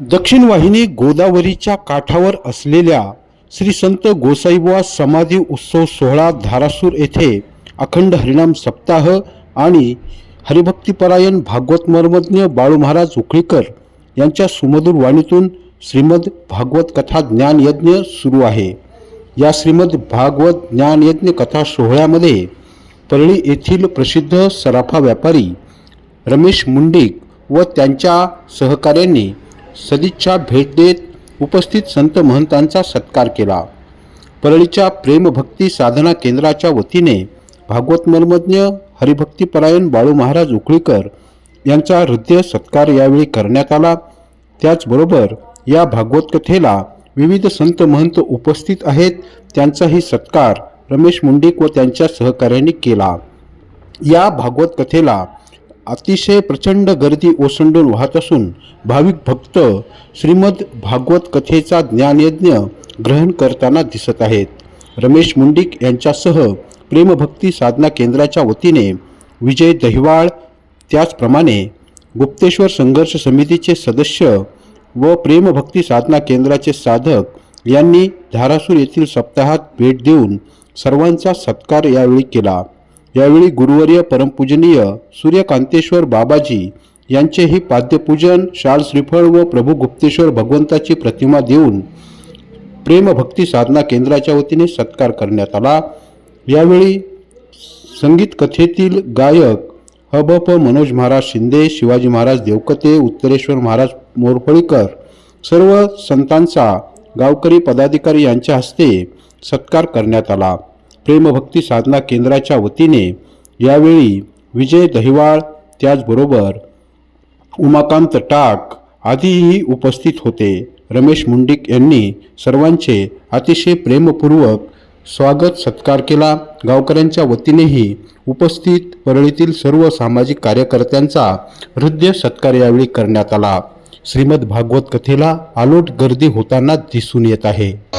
दक्षिण वाहिनी गोदावरीच्या काठावर असलेल्या श्री संत गोसाईबुवा समाधी उत्सव सोहळा धारासूर येथे अखंड हरिणाम सप्ताह आणि हरिभक्तिपरायण भागवत मर्मज्ञ बाळू महाराज उकळीकर यांच्या सुमधुर वाणीतून श्रीमद भागवत कथा ज्ञान यज्ञ सुरू आहे. या श्रीमद भागवत ज्ञान यज्ञ कथा सोहळ्यामध्ये परळी येथील प्रसिद्ध सराफा व्यापारी रमेश मुंडिक व त्यांच्या सहकाऱ्यांनी सदिच्छा भेट देत उपस्थित संत महंतांचा सत्कार केला. परळीच्या प्रेमभक्ती साधना केंद्राच्या वतीने भागवत मर्मज्ञ हरिभक्तीपरायण बाळू महाराज उकळीकर यांचा हृदय सत्कार यावेळी करण्यात आला. त्याचबरोबर या भागवत कथेला विविध संत महंत उपस्थित आहेत. त्यांचाही सत्कार रमेश मुंडीक व त्यांच्या सहकाऱ्यांनी केला. या भागवत कथेला अतिशय प्रचंड गर्दी ओसंडून वाहत असून भाविक भक्त श्रीमद भागवत कथेचा ज्ञानयज्ञ ग्रहण करताना दिसत आहेत. रमेश मुंडिक यांच्यासह प्रेमभक्ती साधना केंद्राच्या वतीने विजय दहिवाळ त्याचप्रमाणे गुप्तेश्वर संघर्ष समितीचे सदस्य व प्रेमभक्ती साधना केंद्राचे साधक यांनी धारासूर येथील सप्ताहात भेट देऊन सर्वांचा सत्कार यावेळी केला. यावेळी गुरुवर्य परमपूजनीय सूर्यकांतेश्वर बाबाजी यांचेही पाद्यपूजन शाल श्रीफळ व प्रभू गुप्तेश्वर भगवंताची प्रतिमा देऊन प्रेमभक्ती साधना केंद्राच्या वतीने सत्कार करण्यात आला. यावेळी संगीत कथेतील गायक हबप मनोज महाराज शिंदे शिवाजी महाराज देवकते उत्तरेश्वर महाराज मोरफळीकर सर्व संतांचा गावकरी पदाधिकारी यांच्या हस्ते सत्कार करण्यात आला. प्रेमभक्ती साधना केंद्राच्या वतीने यावेळी विजय दहिवाळ त्याचबरोबर उमाकांत टाक आदीही उपस्थित होते. रमेश मुंडिक यांनी सर्वांचे अतिशय प्रेमपूर्वक स्वागत सत्कार केला. गावकऱ्यांच्या वतीनेही उपस्थित परळीतील सर्व सामाजिक कार्यकर्त्यांचा हृदय सत्कार यावेळी करण्यात आला. श्रीमद भागवत कथेला आलोट गर्दी होताना दिसून येत आहे.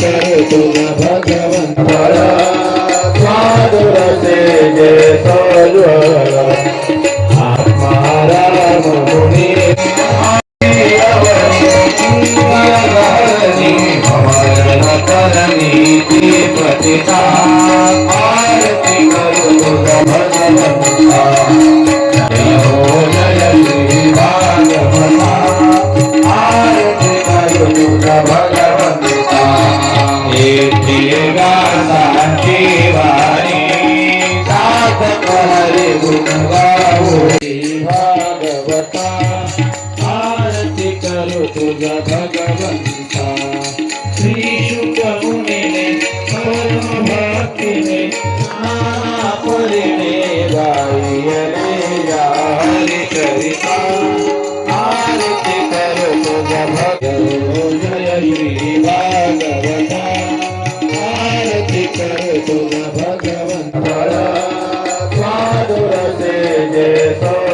कर तुझा भगवंत साधुर से जय सोजवळ आत्मा राम मुनी पतिता हरे गुण भागवता आरती तुझा भगवंता. श्री